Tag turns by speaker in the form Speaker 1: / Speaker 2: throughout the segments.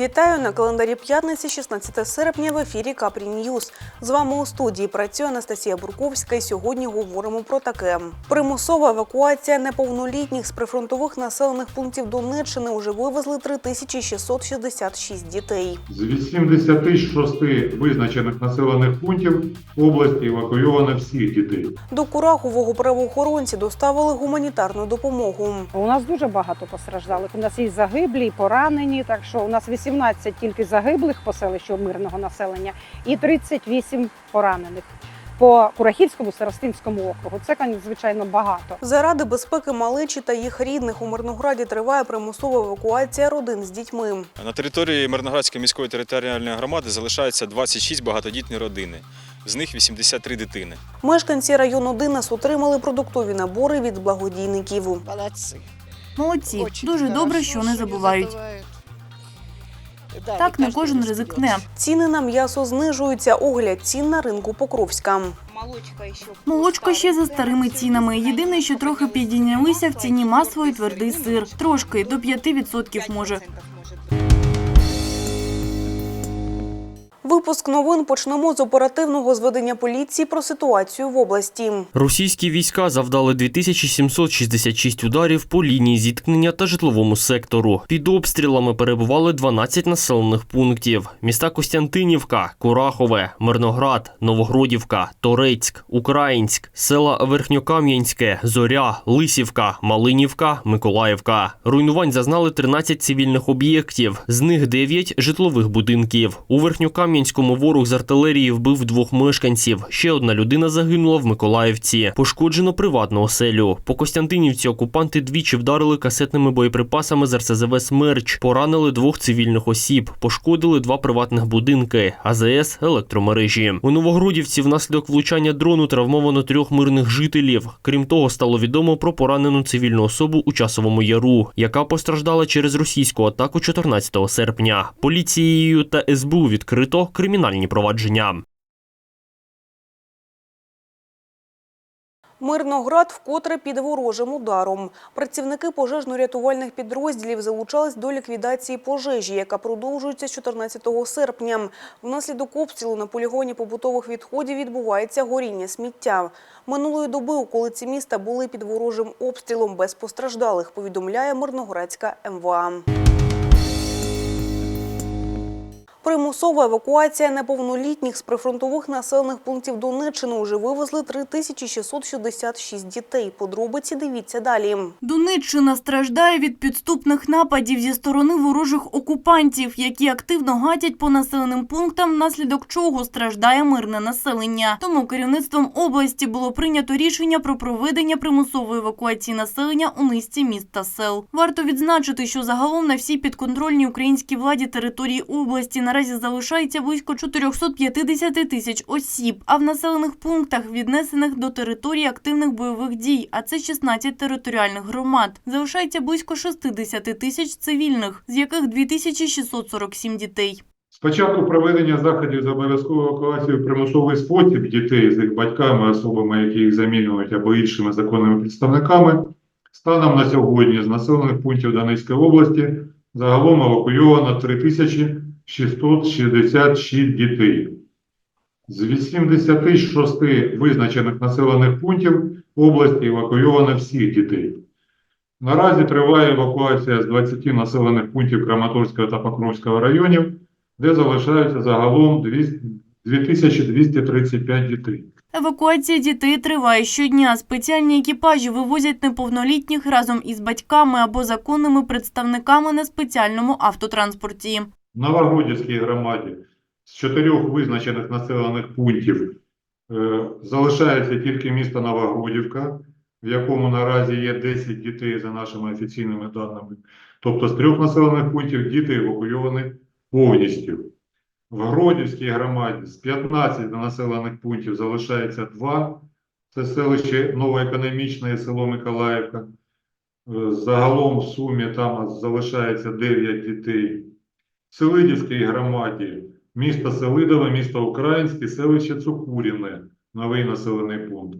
Speaker 1: Вітаю на календарі п'ятниці, 16 серпня в ефірі Капрі Ньюз. З вами у студії працює Анастасія Бурковська. І сьогодні говоримо про таке: примусова евакуація неповнолітніх з прифронтових населених пунктів Донеччини уже вивезли 3666 дітей.
Speaker 2: З 86 визначених населених пунктів області евакуйовано всіх дітей.
Speaker 1: До Курахового правоохоронці доставили гуманітарну допомогу.
Speaker 3: У нас дуже багато постраждалих. У нас і загиблі, поранені. Так що у нас 18 тільки загиблих по селищу мирного населення і 38 поранених по Курахівському старостинському округу. Це звичайно багато.
Speaker 1: Заради безпеки малечі та їх рідних у Мирнограді триває примусова евакуація родин з дітьми.
Speaker 4: На території Мирноградської міської територіальної громади залишається 26 багатодітні родини, з них 83 дитини.
Speaker 1: Мешканці району Динас отримали продуктові набори від благодійників.
Speaker 5: Молодці.
Speaker 6: Молодці,
Speaker 5: Очень
Speaker 6: дуже добре, що не забувають. Так
Speaker 5: не
Speaker 6: кожен ризикне.
Speaker 1: Ціни на м'ясо знижуються. Огляд цін на ринку Покровська.
Speaker 6: Молочко ще за старими цінами. Єдине, що трохи підійнялися в ціні масло і твердий сир. Трошки до 5% може.
Speaker 1: Випуск новин почнемо з оперативного зведення поліції про ситуацію в області.
Speaker 7: Російські війська завдали 2766 ударів по лінії зіткнення та житловому сектору. Під обстрілами перебували 12 населених пунктів: міста Костянтинівка, Курахове, Мирноград, Новогродівка, Торецьк, Українськ, села Верхньокам'янське, Зоря, Лисівка, Малинівка, Миколаївка. Руйнувань зазнали 13 цивільних об'єктів, з них 9 житлових будинків. У Верхньокам'янському ворог з артилерії вбив двох мешканців. Ще одна людина загинула в Миколаївці. Пошкоджено приватну оселю. По Костянтинівці окупанти двічі вдарили касетними боєприпасами з РСЗВ «Смерч». Поранили двох цивільних осіб. Пошкодили два приватних будинки. АЗС електромережі. У Новогродівці внаслідок влучання дрону травмовано трьох мирних жителів. Крім того, стало відомо про поранену цивільну особу у часовому яру, яка постраждала через російську атаку 14 серпня. Поліцією та СБУ відкрито кримінальні провадження.
Speaker 1: Мирноград вкотре під ворожим ударом. Працівники пожежно-рятувальних підрозділів залучались до ліквідації пожежі, яка продовжується з 14 серпня. Внаслідок обстрілу на полігоні побутових відходів відбувається горіння сміття. Минулої доби околиці міста були під ворожим обстрілом без постраждалих, повідомляє Мирноградська МВА. Примусова евакуація неповнолітніх з прифронтових населених пунктів Донеччини уже вивезли 3666 дітей. Подробиці дивіться далі.
Speaker 6: Донеччина страждає від підступних нападів зі сторони ворожих окупантів, які активно гатять по населеним пунктам, внаслідок чого страждає мирне населення. Тому керівництвом області було прийнято рішення про проведення примусової евакуації населення у низці міст та сел. Варто відзначити, що загалом на всій підконтрольній українській владі території області наразі залишається близько 450 тисяч осіб, а в населених пунктах, віднесених до території активних бойових дій, а це 16 територіальних громад, залишається близько 60 тисяч цивільних, з яких 2647 дітей.
Speaker 2: Спочатку проведення заходів з обов'язковою евакуацією в примусовий спосіб дітей з їх батьками, особами, які їх замінюють, або іншими законними представниками, станом на сьогодні з населених пунктів Донецької області загалом евакуйовано 3666 дітей. З 86 визначених населених пунктів області евакуйовано всіх дітей. Наразі триває евакуація з 20 населених пунктів Краматорського та Покровського районів, де залишається загалом 200 2235 дітей.
Speaker 6: Евакуація дітей триває щодня. Спеціальні екіпажі вивозять неповнолітніх разом із батьками або законними представниками на спеціальному автотранспорті.
Speaker 2: Новогродівській громаді з чотирьох визначених населених пунктів е, залишається тільки місто Новогродівка, в якому наразі є 10 дітей за нашими офіційними даними. Тобто з трьох населених пунктів діти евакуйовані повністю. В Гродівській громаді з 15 населених пунктів залишається 2. Це селище Новоекономічне і село Миколаївка. Е, Загалом в сумі там залишається 9 дітей. Селидівській громаді місто Селидове, місто Українське, селище Цукуріне, новий населений пункт.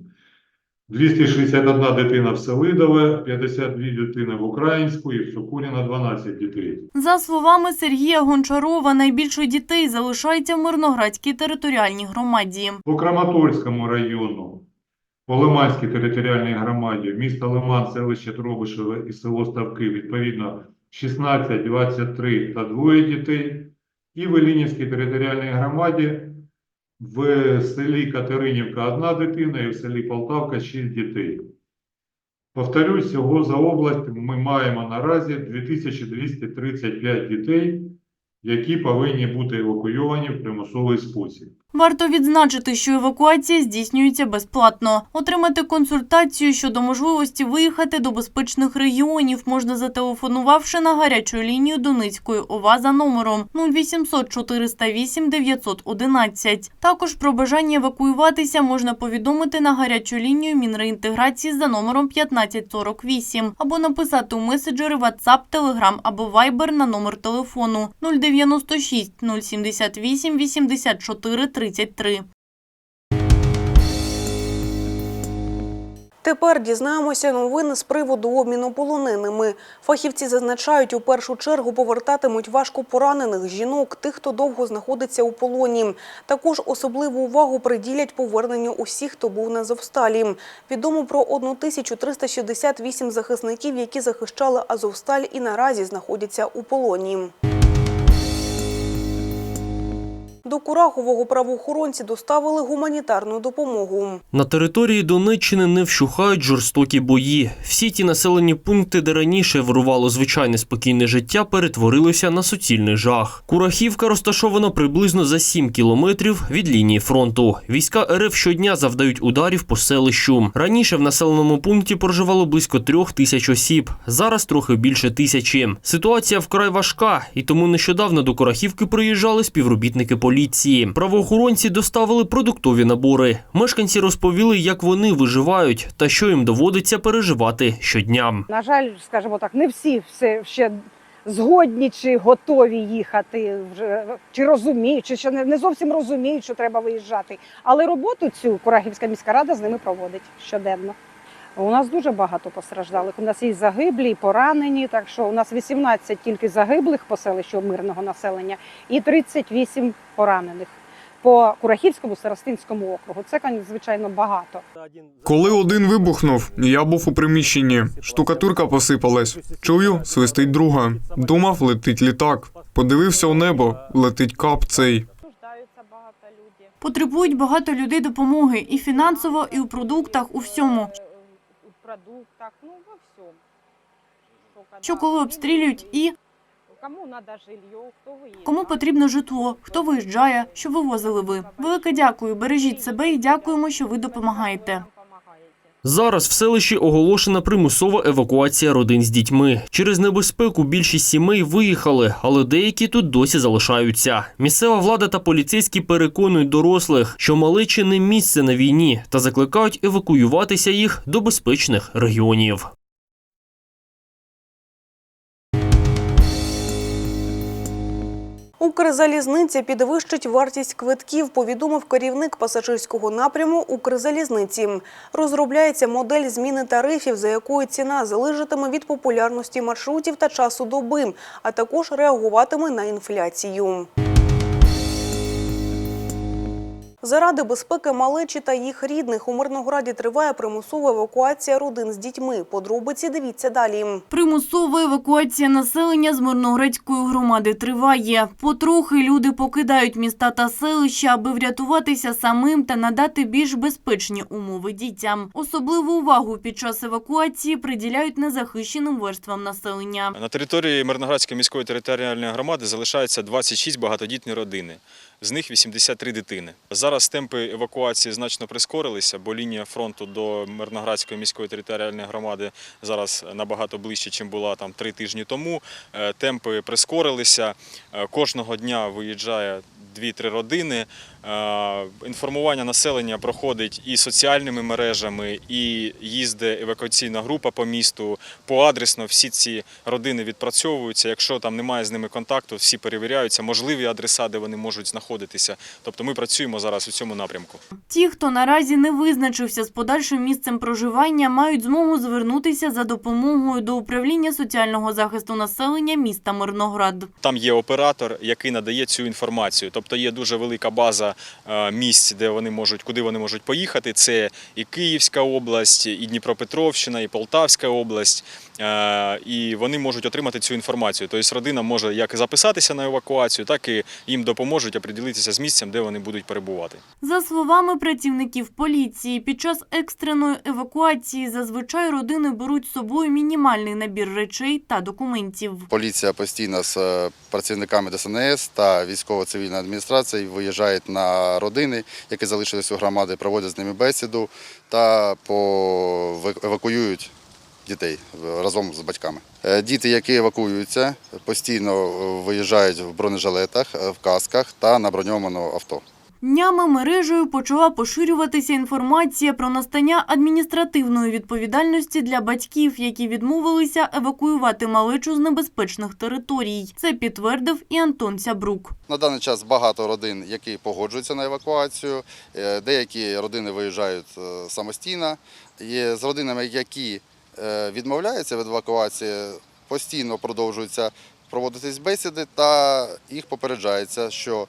Speaker 2: 261 дитина в Селидове, 52 дитини в Українську і в Сокуріна 12 дітей.
Speaker 6: За словами Сергія Гончарова, найбільше дітей залишається в Мирноградській територіальній громаді.
Speaker 2: По Краматорському району, по Лиманській територіальній громаді, місто Лиман, селище Дробишеве і село Ставки, відповідно, 16, 23 та двоє дітей. І в Ілінівській територіальній громаді в селі Катеринівка одна дитина і в селі Полтавка 6 дітей. Повторюсь, всього за область ми маємо наразі 2235 дітей, які повинні бути евакуйовані в примусовий спосіб.
Speaker 6: Варто відзначити, що евакуація здійснюється безплатно. Отримати консультацію щодо можливості виїхати до безпечних регіонів можна зателефонувавши на гарячу лінію Донецької ОВА за номером 0800 408 911. Також про бажання евакуюватися можна повідомити на гарячу лінію Мінреінтеграції за номером 1548 або написати у меседжери WhatsApp, Telegram або Viber на номер телефону 096 078 84 33.
Speaker 1: Тепер дізнаємося новини з приводу обміну полоненими. Фахівці зазначають, у першу чергу повертатимуть важко поранених жінок, тих, хто довго знаходиться у полоні. Також особливу увагу приділять поверненню усіх, хто був на Азовсталі. Відомо про 1368 захисників, які захищали Азовсталь і наразі знаходяться у полоні. До Курахового правоохоронці доставили гуманітарну допомогу.
Speaker 7: На території Донеччини не вщухають жорстокі бої. Всі ті населені пункти, де раніше вирувало звичайне спокійне життя, перетворилися на суцільний жах. Курахівка розташована приблизно за 7 кілометрів від лінії фронту. Війська РФ щодня завдають ударів по селищу. Раніше в населеному пункті проживало близько трьох тисяч осіб. Зараз трохи більше тисячі. Ситуація вкрай важка, і тому нещодавно до Курахівки приїжджали співробітники поліції. Правоохоронці доставили продуктові набори. Мешканці розповіли, як вони виживають та що їм доводиться переживати щодня.
Speaker 3: На жаль, скажімо так, не всі все ще згодні чи готові їхати, чи розуміють, чи ще не зовсім розуміють, що треба виїжджати. Але роботу цю Курахівська міська рада з ними проводить щоденно. У нас дуже багато постраждалих. У нас є і загиблі, і поранені. Так що у нас 18 тільки загиблих по селищу мирного населення і 38 поранених по Курахівському старостинському округу. Це, звичайно, багато.
Speaker 8: Коли один вибухнув, я був у приміщенні. Штукатурка посипалась. Чую, свистить друга. Думав, летить літак. Подивився у небо, летить кап цей.
Speaker 3: Нуждаються багато людей.
Speaker 6: Потребують багато людей допомоги і фінансово, і у продуктах, у всьому.
Speaker 3: Продуктах, ну во всьому.
Speaker 6: Що коли обстрілюють і
Speaker 3: Кому надо жилье, хто виїде.
Speaker 6: кому потрібно житло, хто виїжджає, що вивозили ви. Велике дякую, бережіть себе і дякуємо, що ви допомагаєте.
Speaker 7: Зараз в селищі оголошена примусова евакуація родин з дітьми. Через небезпеку більшість сімей виїхали, але деякі тут досі залишаються. Місцева влада та поліцейські переконують дорослих, що малечі не місце на війні, та закликають евакуюватися їх до безпечних регіонів.
Speaker 1: Укрзалізниця підвищить вартість квитків, повідомив керівник пасажирського напряму Укрзалізниці. Розробляється модель зміни тарифів, за якою ціна залежатиме від популярності маршрутів та часу доби, а також реагуватиме на інфляцію. Заради безпеки малечі та їх рідних у Мирнограді триває примусова евакуація родин з дітьми. Подробиці дивіться далі.
Speaker 6: Примусова евакуація населення з Мирноградської громади триває. Потрохи люди покидають міста та селища, аби врятуватися самим та надати більш безпечні умови дітям. Особливу увагу під час евакуації приділяють незахищеним верствам населення.
Speaker 4: На території Мирноградської міської територіальної громади залишається 26 багатодітні родини, з них 83 дитини. Зараз темпи евакуації значно прискорилися, бо лінія фронту до Мирноградської міської територіальної громади зараз набагато ближче, ніж була там три тижні тому. Е, Темпи прискорилися. Е, Кожного дня виїжджає 2-3 родини. Е, Інформування населення проходить і соціальними мережами, і їздить евакуаційна група по місту. Поадресно всі ці родини відпрацьовуються. Якщо там немає з ними контакту, всі перевіряються, можливі адреса, де вони можуть знаходитися. Тобто ми працюємо зараз у цьому напрямку.
Speaker 6: Ті, хто наразі не визначився з подальшим місцем проживання, мають змогу звернутися за допомогою до управління соціального захисту населення міста Мирноград.
Speaker 4: Там є оператор, який надає цю інформацію. Тобто є дуже велика база е, місць, де вони можуть, куди вони можуть поїхати. Це і Київська область, і Дніпропетровщина, і Полтавська область. Е, І вони можуть отримати цю інформацію. Тобто родина може як записатися на евакуацію, так і їм допоможуть оприділитися з місцем, де вони будуть перебувати.
Speaker 6: За словами працівників поліції, під час екстреної евакуації зазвичай родини беруть з собою мінімальний набір речей та документів.
Speaker 9: Поліція постійно з е, працівниками ДСНС та військово-цивільної адміністрації виїжджають на родини, які залишились у громади, проводять з ними бесіду та евакуюють дітей разом з батьками. Е, Діти, які евакуюються, постійно виїжджають в бронежилетах, е, в касках та на броньованому авто.
Speaker 6: Днями мережею почала поширюватися інформація про настання адміністративної відповідальності для батьків, які відмовилися евакуювати малечу з небезпечних територій. Це підтвердив і Антон Сябрук.
Speaker 9: На даний час багато родин, які погоджуються на евакуацію. Е, Деякі родини виїжджають е, самостійно. Є з родинами, які е, відмовляються від евакуації, постійно продовжуються проводитись бесіди, та їх попереджається, що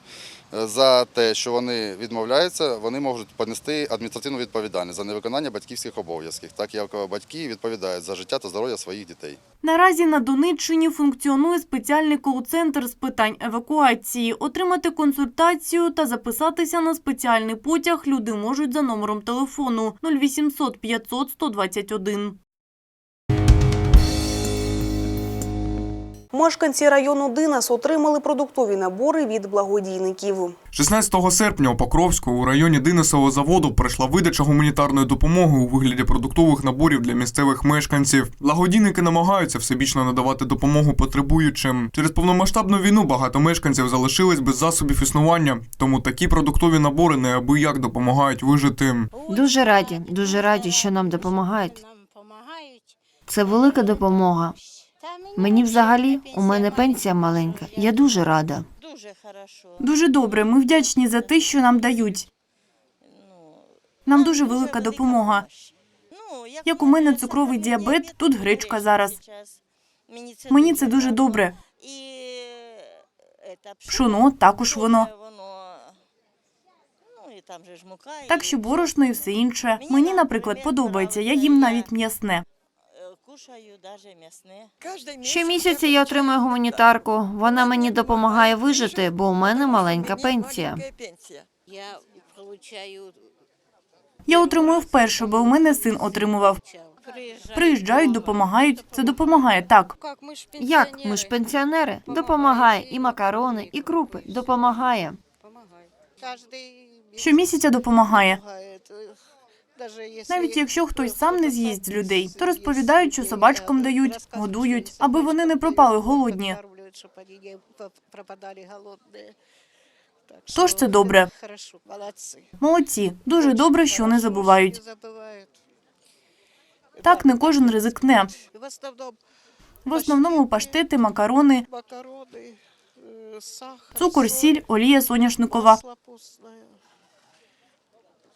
Speaker 9: за те, що вони відмовляються, вони можуть понести адміністративну відповідальність за невиконання батьківських обов'язків, так як батьки відповідають за життя та здоров'я своїх дітей.
Speaker 6: Наразі на Донеччині функціонує спеціальний кол-центр з питань евакуації. Отримати консультацію та записатися на спеціальний потяг люди можуть за номером телефону 0800 500 121.
Speaker 1: Мешканці району Динас отримали продуктові набори від благодійників.
Speaker 8: 16 серпня у Покровську у районі Динесового заводу пройшла видача гуманітарної допомоги у вигляді продуктових наборів для місцевих мешканців. Благодійники намагаються всебічно надавати допомогу потребуючим. Через повномасштабну війну багато мешканців залишились без засобів існування, тому такі продуктові набори неабияк допомагають вижити.
Speaker 10: Дуже раді, дуже раді, що нам допомагають. Це велика допомога. Мені взагалі у мене пенсія маленька. Я дуже рада.
Speaker 5: Дуже хорошо.
Speaker 6: Дуже добре. Ми вдячні за те, що нам дають.
Speaker 5: Ну,
Speaker 6: Нам дуже велика допомога.
Speaker 5: Ну,
Speaker 6: Як у мене цукровий діабет, тут гречка зараз. Мені це дуже добре. Пшоно також воно.
Speaker 5: Ну.
Speaker 6: Так що борошно і все інше. Мені, наприклад, подобається. Я їм навіть м'ясне.
Speaker 5: Кушаю даже м'ясне.
Speaker 10: Щомісяця я отримую гуманітарку. Вона мені допомагає вижити, бо у мене маленька пенсія.
Speaker 5: Я получаю
Speaker 6: Я отримую вперше, бо у мене син отримував. Приїжджають, допомагають. Це допомагає так.
Speaker 10: Як ми ж пенсіонери? Допомагає і макарони, і крупи. Допомагає.
Speaker 6: Щомісяця допомагає.
Speaker 5: Навіть
Speaker 6: якщо хтось сам не з'їсть людей, то розповідають, що собачкам дають, годують, аби вони не пропали голодні. Тож це добре. Молодці, дуже добре, що не забувають. Так не кожен ризикне.
Speaker 5: В основному
Speaker 6: паштети, макарони,
Speaker 5: е,
Speaker 6: цукор, сіль, олія соняшникова.
Speaker 5: масло постне. Довольно таки.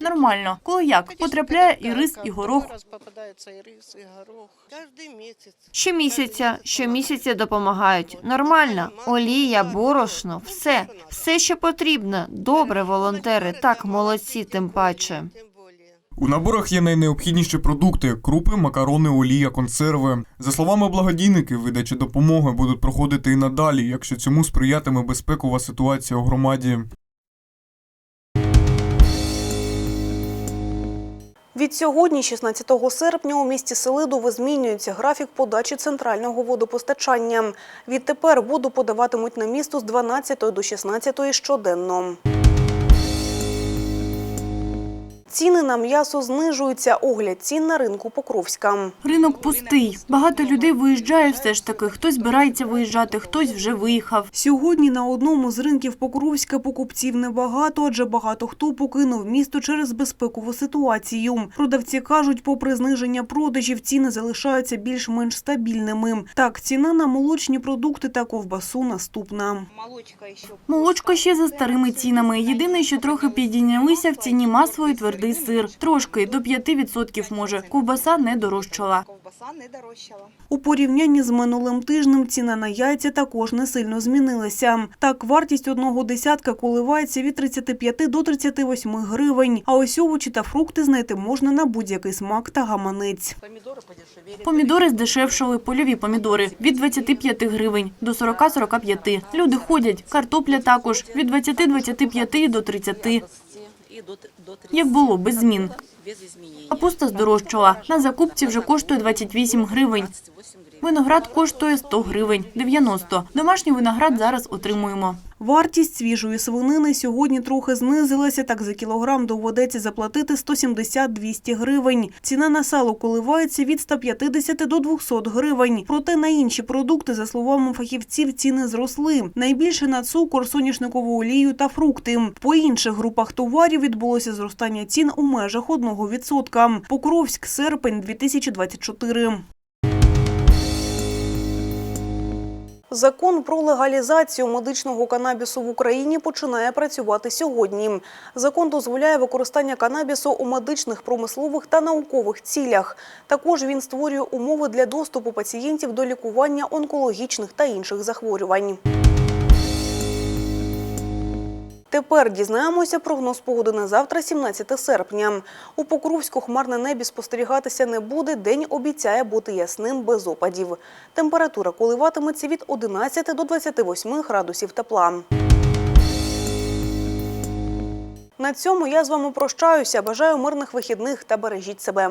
Speaker 6: Нормально. Коли як? Потрапляє і рис, і горох.
Speaker 5: Раз попадається рис, і горох. Кожен місяць.
Speaker 10: Щомісяця, щомісяця допомагають. Нормально. Олія, борошно, все. Все, що потрібно. Добре, волонтери. Так, молодці, тим паче.
Speaker 8: У наборах є найнеобхідніші продукти: крупи, макарони, олія, консерви. За словами благодійників, видачі допомоги будуть проходити і надалі, якщо цьому сприятиме безпекова ситуація у громаді.
Speaker 1: Від сьогодні, 16 серпня, у місті Селидове змінюється графік подачі центрального водопостачання. Відтепер воду подаватимуть на місто з 12 до 16 щоденно. Ціни на м'ясо знижуються. Огляд цін на ринку Покровська.
Speaker 6: Ринок пустий. Багато людей виїжджає все ж таки. Хтось збирається виїжджати, хтось вже виїхав.
Speaker 1: Сьогодні на одному з ринків Покровська покупців небагато, адже багато хто покинув місто через безпекову ситуацію. Продавці кажуть, попри зниження продажів, ціни залишаються більш-менш стабільними. Так, ціна на молочні продукти та ковбасу наступна.
Speaker 6: Молочко ще за старими цінами. Єдине, що трохи підійнялися в ціні масло і твердий сир. Трошки, до 5% може. Ковбаса не дорожчала.
Speaker 1: У порівнянні з минулим тижнем ціна на яйця також не сильно змінилася. Так, вартість одного десятка коливається від 35 до 38 гривень, а ось овочі та фрукти знайти можна на будь-який смак та гаманець.
Speaker 6: Помідори здешевшали, польові помідори – від 25 гривень до 40-45. Люди ходять, картопля також – від 20-25 до 30. Як було, без змін. Капуста здорожчала. На закупці вже коштує 28 гривень. Виноград коштує 100 гривень, 90. Домашній виноград зараз отримуємо.
Speaker 1: Вартість свіжої свинини сьогодні трохи знизилася, так за кілограм доведеться заплатити 170-200 гривень. Ціна на сало коливається від 150 до 200 гривень. Проте на інші продукти, за словами фахівців, ціни зросли. Найбільше на цукор, соняшникову олію та фрукти. По інших групах товарів відбулося зростання цін у межах 1%. Покровськ, серпень 2024. Закон про легалізацію медичного канабісу в Україні починає працювати сьогодні. Закон дозволяє використання канабісу у медичних, промислових та наукових цілях. Також він створює умови для доступу пацієнтів до лікування онкологічних та інших захворювань. Тепер дізнаємося прогноз погоди на завтра, 17 серпня. У Покровську хмарне небі спостерігатися не буде. День обіцяє бути ясним без опадів. Температура коливатиметься від 11 до 28 градусів тепла. На цьому я з вами прощаюся. Бажаю мирних вихідних та бережіть себе.